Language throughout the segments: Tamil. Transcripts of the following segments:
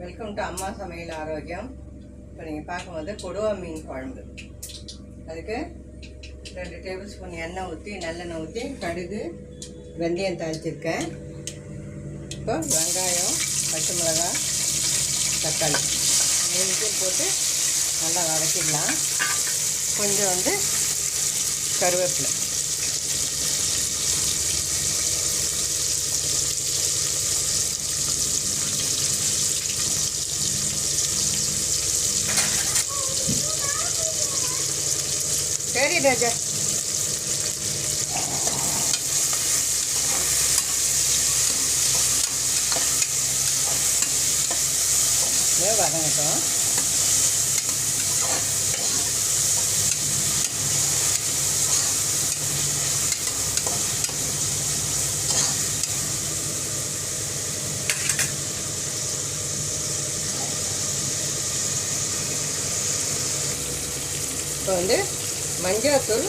வெல்கம் டு அம்மா சமையல் ஆரோக்கியம். இப்போ நீங்கள் பார்க்கும்போது கொடுவா மீன் குழம்பு. அதுக்கு ரெண்டு டேபிள் ஸ்பூன் எண்ணெய் ஊற்றி நல்லெண்ணெய் ஊற்றி கடுகு வெந்தயம் தாளிச்சிருக்கேன். இப்போ வெங்காயம் பச்சை மிளகாய் தக்காளி. மூணுத்தையும் போட்டு நல்லா வதக்கிடலாம். கொஞ்சம் வந்து கருவேப்பிலை. சரி ராஜா இதோ வதங்கட்டும் இப்போ வந்து மஞ்சள்தூள்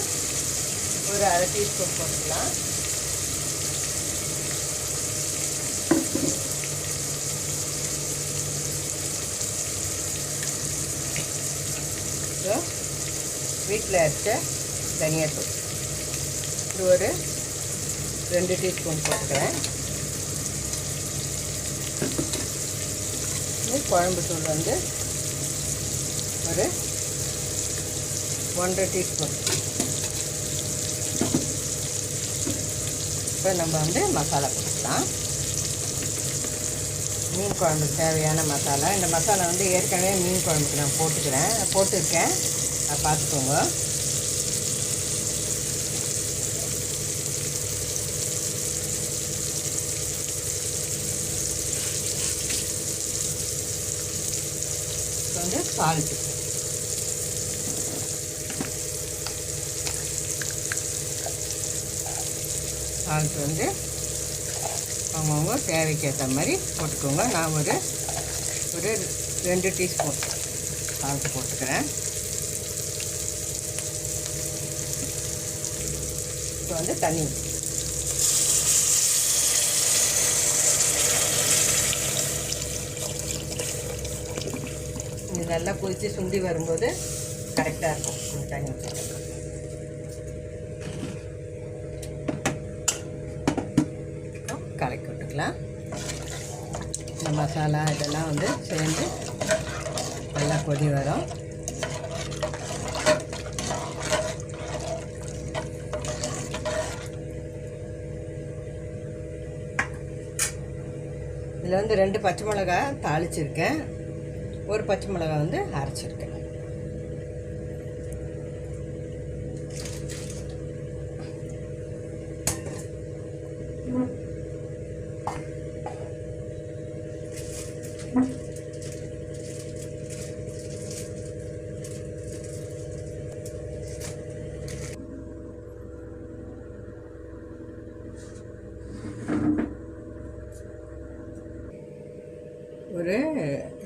ஒரு அரை டீஸ்பூன் போட்டுக்கலாம். வீட்டில் அரைச்ச தனியாத்தூள். இது ஒரு ரெண்டு டீஸ்பூன் போட்டுக்கிறேன். குழம்பு தூள் வந்து ஒரு ஒன்றரை டீஸ்பூன். இப்போ நம்ம வந்து மசாலா போட்டுக்கலாம். மீன் குழம்புக்கு தேவையான மசாலா. இந்த மசாலா வந்து ஏற்கனவே மீன் குழம்புக்கு நான் போட்டுக்கிறேன். போட்டிருக்கேன். பார்த்துக்கோங்க. வந்து சால்ட்டு சால்ட் வந்து அவங்கவுங்க தேவைக்கு ஏற்ற மாதிரி போட்டுக்கோங்க. நான் ஒரு ஒரு ரெண்டு டீஸ்பூன் சால்ட் போட்டுக்கிறேன். இப்போ வந்து தண்ணி. இது நல்லா குளித்து சுண்டி வரும்போது கரெக்டாக இருக்கும். தண்ணி கலக்கி இந்த மசாலா இதெல்லாம் வந்து சேர்ந்து நல்லா கொதி வரும். இதில் வந்து ரெண்டு பச்சை மிளகா தாளிச்சிருக்கேன். ஒரு பச்சை மிளகா வந்து அரைச்சிருக்கேன். ஒரு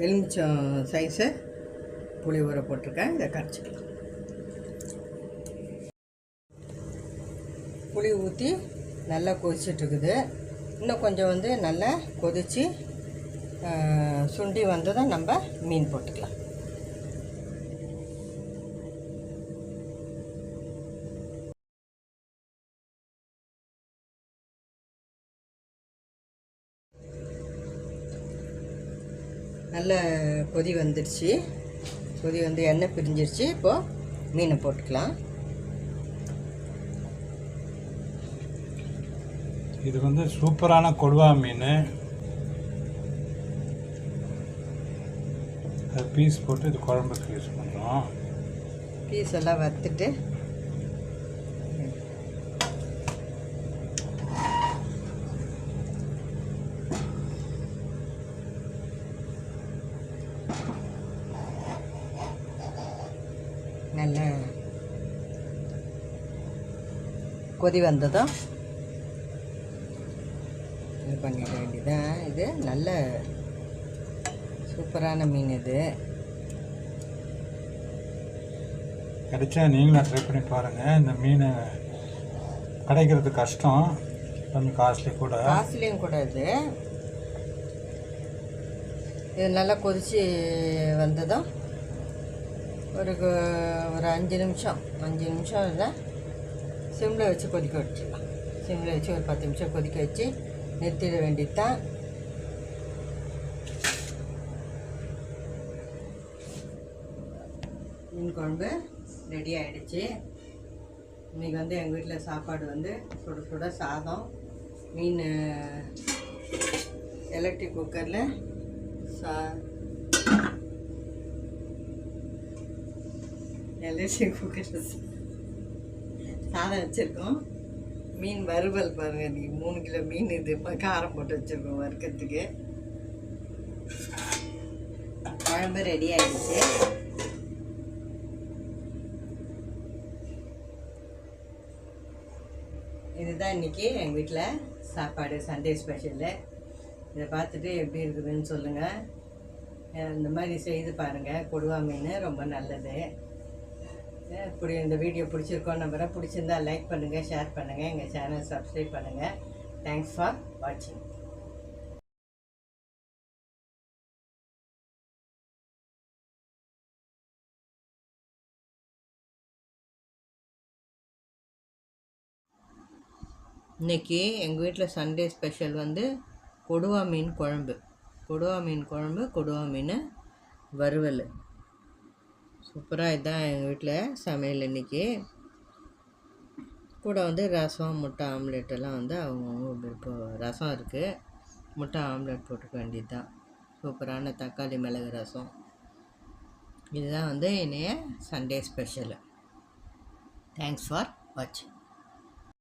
எலுமிச்சம் சைஸு புளி ஊற போட்டிருக்கேன். இதை கரைச்சிக்கலாம். புளி ஊற்றி நல்லா கொதிச்சிட்ருக்குது இன்னும் கொஞ்சம் வந்து நல்லா கொதித்து சுண்டி வந்ததும் நம்ம மீன் போட்டுக்கலாம். நல்ல கொதி வந்துடுச்சு. கொதி வந்து எண்ணெய் பிரிஞ்சிருச்சு. இப்போது மீனை போட்டுக்கலாம். இது வந்து சூப்பரான கொடுவா மீன். பீஸ் போட்டு இது குழம்புக்கு யூஸ் பண்ணுறோம் பீஸ் எல்லாம் வறுத்துட்டு. நல்ல கொதி வந்ததும் இது பண்ணிட வேண்டியதான் இது நல்ல சூப்பரான மீன் இது. கிடைச்சா நீங்களும் ட்ரை பண்ணி பாருங்கள் இந்த மீன் கிடைக்கிறது கஷ்டம். கொஞ்சம் காஸ்ட்லி கூட. காசுலேயும் கூட இது. இது நல்லா கொதித்து வந்ததும் ஒரு ஒரு அஞ்சு நிமிஷம். அஞ்சு நிமிஷம் இல்லை. சிம்மில் வச்சு கொதிக்க வச்சிடலாம் சிம்மில் வச்சு ஒரு பத்து நிமிஷம் கொதிக்க வச்சு நிறுத்திட வேண்டியது தான் மீன் குழம்பு ரெடி ஆகிடுச்சி இன்றைக்கி வந்து எங்கள் வீட்டில் சாப்பாடு வந்து சுட சுட சாதம் மீன் எலக்ட்ரிக் குக்கரில் சா எலக்ட்ரிக் குக்கரில் சாதம் வச்சுருக்கோம். மீன் வறுவல் பாருங்கள் இன்றைக்கி மூணு கிலோ மீன் இது. காரம் போட்டு வச்சுருக்கோம் வறுக்கிறதுக்கு. குழம்பு ரெடி ஆகிடுச்சி இதுதான் இன்றைக்கி எங்கள் வீட்டில் சாப்பாடு சண்டே ஸ்பெஷலு இதை பார்த்துட்டு எப்படி இருக்குதுன்னு சொல்லுங்கள் இந்த மாதிரி செய்து பாருங்கள் கொடுவா மீன் ரொம்ப நல்லது. இப்படி இந்த வீடியோ பிடிச்சிருக்கோம் நம்பரை பிடிச்சிருந்தா லைக் பண்ணுங்கள் ஷேர் பண்ணுங்கள் எங்கள் சேனல் சப்ஸ்கிரைப் பண்ணுங்கள் தேங்க்ஸ் ஃபார் வாட்சிங் இன்னைக்கு எங்கள் வீட்டில் சண்டே ஸ்பெஷல் வந்து கொடுவா மீன் குழம்பு. கொடுவா மீன் குழம்பு கொடுவா மீன் வறுவல். சூப்பராக இதுதான் எங்கள் வீட்டில் சமையல் இன்னைக்கு. கூட வந்து ரசம் முட்டை ஆம்லெட் எல்லாம் வந்து அவங்கவுங்க இப்போ ரசம் இருக்குது முட்டை ஆம்லெட் போட்டுக்க வேண்டியது தான் சூப்பரான தக்காளி மிளகு ரசம். இதுதான் வந்து என்னைய சண்டே ஸ்பெஷல் தேங்க்ஸ் ஃபார் வாட்சிங்